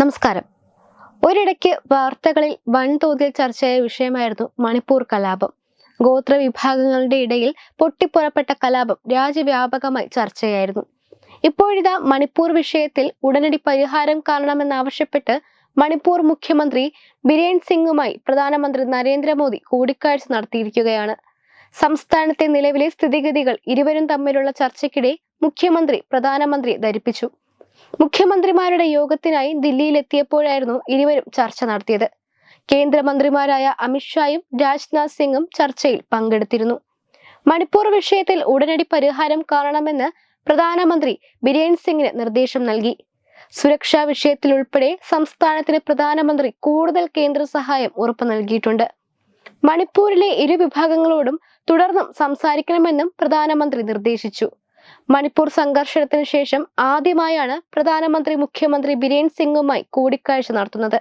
നമസ്കാരം. ഒരിടയ്ക്ക് വാർത്തകളിൽ വൻതോതിൽ ചർച്ചയായ വിഷയമായിരുന്നു മണിപ്പൂർ കലാപം. ഗോത്ര വിഭാഗങ്ങളുടെ ഇടയിൽ പൊട്ടിപ്പുറപ്പെട്ട കലാപം രാജ്യവ്യാപകമായി ചർച്ചയായിരുന്നു. ഇപ്പോഴിതാ മണിപ്പൂർ വിഷയത്തിൽ ഉടനടി പരിഹാരം കാണണമെന്നാവശ്യപ്പെട്ട് മണിപ്പൂർ മുഖ്യമന്ത്രി ബിരേൻ സിംഗുമായി പ്രധാനമന്ത്രി നരേന്ദ്രമോദി കൂടിക്കാഴ്ച നടത്തിയിരിക്കുകയാണ്. സംസ്ഥാനത്തെ നിലവിലെ സ്ഥിതിഗതികൾ ഇരുവരും തമ്മിലുള്ള ചർച്ചയ്ക്കിടെ മുഖ്യമന്ത്രി പ്രധാനമന്ത്രിയെ ധരിപ്പിച്ചു. മുഖ്യമന്ത്രിമാരുടെ യോഗത്തിനായി ദില്ലിയിലെത്തിയപ്പോഴായിരുന്നു ഇരുവരും ചർച്ച നടത്തിയത്. കേന്ദ്രമന്ത്രിമാരായ അമിത്ഷായും രാജ്നാഥ് സിംഗും ചർച്ചയിൽ പങ്കെടുത്തിരുന്നു. മണിപ്പൂർ വിഷയത്തിൽ ഉടനടി പരിഹാരം കാണണമെന്ന് പ്രധാനമന്ത്രി ബിരേൻ സിംഗിന് നിർദ്ദേശം നൽകി. സുരക്ഷാ വിഷയത്തിൽ ഉൾപ്പെടെ സംസ്ഥാനത്തിന് പ്രധാനമന്ത്രി കൂടുതൽ കേന്ദ്ര സഹായം ഉറപ്പു നൽകിയിട്ടുണ്ട്. മണിപ്പൂരിലെ ഇരു വിഭാഗങ്ങളോടും തുടർന്നും സംസാരിക്കണമെന്നും പ്രധാനമന്ത്രി നിർദ്ദേശിച്ചു. മണിപ്പൂർ സംഘർഷത്തിന് ശേഷം ആദ്യമായാണ് പ്രധാനമന്ത്രി മുഖ്യമന്ത്രി ബിരേൻ സിംഗുമായി കൂടിക്കാഴ്ച നടത്തുന്നത്.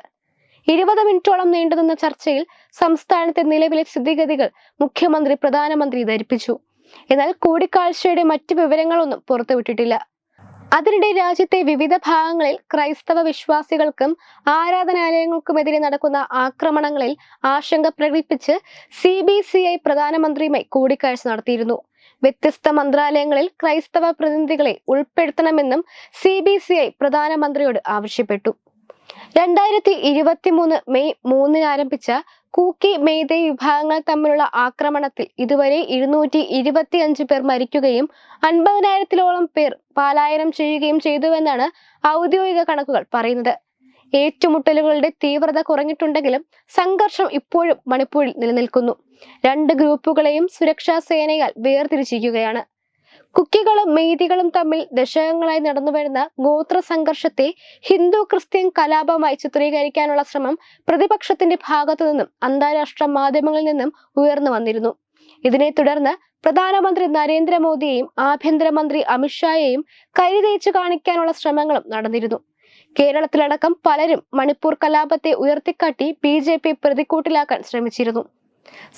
ഇരുപത് മിനിറ്റോളം നീണ്ടുനിന്ന ചർച്ചയിൽ സംസ്ഥാനത്തെ നിലവിലെ സ്ഥിതിഗതികൾ മുഖ്യമന്ത്രി പ്രധാനമന്ത്രി ധരിപ്പിച്ചു. എന്നാൽ കൂടിക്കാഴ്ചയുടെ മറ്റു വിവരങ്ങളൊന്നും പുറത്തുവിട്ടിട്ടില്ല. അതിനിടെ രാജ്യത്തെ വിവിധ ഭാഗങ്ങളിൽ ക്രൈസ്തവ വിശ്വാസികൾക്കും ആരാധനാലയങ്ങൾക്കുമെതിരെ നടക്കുന്ന ആക്രമണങ്ങളിൽ ആശങ്ക പ്രകടിപ്പിച്ച് സി ബി സി ഐ പ്രധാനമന്ത്രിയുമായി കൂടിക്കാഴ്ച നടത്തിയിരുന്നു. വ്യത്യസ്ത മന്ത്രാലയങ്ങളിൽ ക്രൈസ്തവ പ്രതിനിധികളെ ഉൾപ്പെടുത്തണമെന്നും സി ബി സി ഐ പ്രധാനമന്ത്രിയോട് ആവശ്യപ്പെട്ടു. രണ്ടായിരത്തി ഇരുപത്തിമൂന്ന് മെയ് മൂന്നിന് ആരംഭിച്ച കൂക്കി മെയ്തേ വിഭാഗങ്ങൾ തമ്മിലുള്ള ആക്രമണത്തിൽ ഇതുവരെ ഇരുന്നൂറ്റി ഇരുപത്തിയഞ്ച് പേർ മരിക്കുകയും അൻപതിനായിരത്തിലോളം പേർ പാലായനം ചെയ്യുകയും ചെയ്തുവെന്നാണ് ഔദ്യോഗിക കണക്കുകൾ പറയുന്നത്. ഏറ്റുമുട്ടലുകളുടെ തീവ്രത കുറഞ്ഞിട്ടുണ്ടെങ്കിലും സംഘർഷം ഇപ്പോഴും മണിപ്പൂരിൽ നിലനിൽക്കുന്നു. രണ്ട് ഗ്രൂപ്പുകളെയും സുരക്ഷാ സേനയാൽ വേർതിരിച്ചിരിക്കുകയാണ്. കുക്കികളും മെയ്തികളും തമ്മിൽ ദശകങ്ങളായി നടന്നുവരുന്ന ഗോത്ര സംഘർഷത്തെ ഹിന്ദു ക്രിസ്ത്യൻ കലാപമായി ചിത്രീകരിക്കാനുള്ള ശ്രമം പ്രതിപക്ഷത്തിന്റെ ഭാഗത്തു നിന്നും അന്താരാഷ്ട്ര മാധ്യമങ്ങളിൽ നിന്നും ഉയർന്നു വന്നിരുന്നു. ഇതിനെ തുടർന്ന് പ്രധാനമന്ത്രി നരേന്ദ്രമോദിയെയും ആഭ്യന്തരമന്ത്രി അമിത്ഷായെയും കരുതേച്ചു കാണിക്കാനുള്ള ശ്രമങ്ങളും നടന്നിരുന്നു. കേരളത്തിലടക്കം പലരും മണിപ്പൂർ കലാപത്തെ ഉയർത്തിക്കാട്ടി ബി ജെ പി പ്രതിക്കൂട്ടിലാക്കാൻ ശ്രമിച്ചിരുന്നു.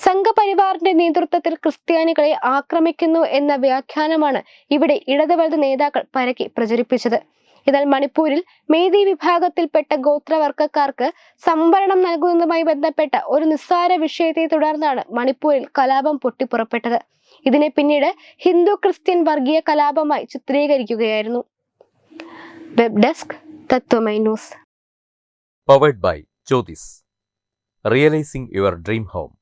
സംഘപരിവാറിന്റെ നേതൃത്വത്തിൽ ക്രിസ്ത്യാനികളെ ആക്രമിക്കുന്നു എന്ന വ്യാഖ്യാനമാണ് ഇവിടെ ഇടതുവലത് നേതാക്കൾ പരക്കി പ്രചരിപ്പിച്ചത്. എന്നാൽ മണിപ്പൂരിൽ മേധി വിഭാഗത്തിൽപ്പെട്ട ഗോത്രവർഗക്കാർക്ക് സംവരണം നൽകുന്നതുമായി ബന്ധപ്പെട്ട ഒരു നിസ്സാര വിഷയത്തെ തുടർന്നാണ് മണിപ്പൂരിൽ കലാപം പൊട്ടിപ്പുറപ്പെട്ടത്. ഇതിനെ പിന്നീട് ഹിന്ദു ക്രിസ്ത്യൻ വർഗീയ കലാപമായി ചിത്രീകരിക്കുകയായിരുന്നു. Web desk Tatwamayi news. Powered by Jyothis realising your dream home.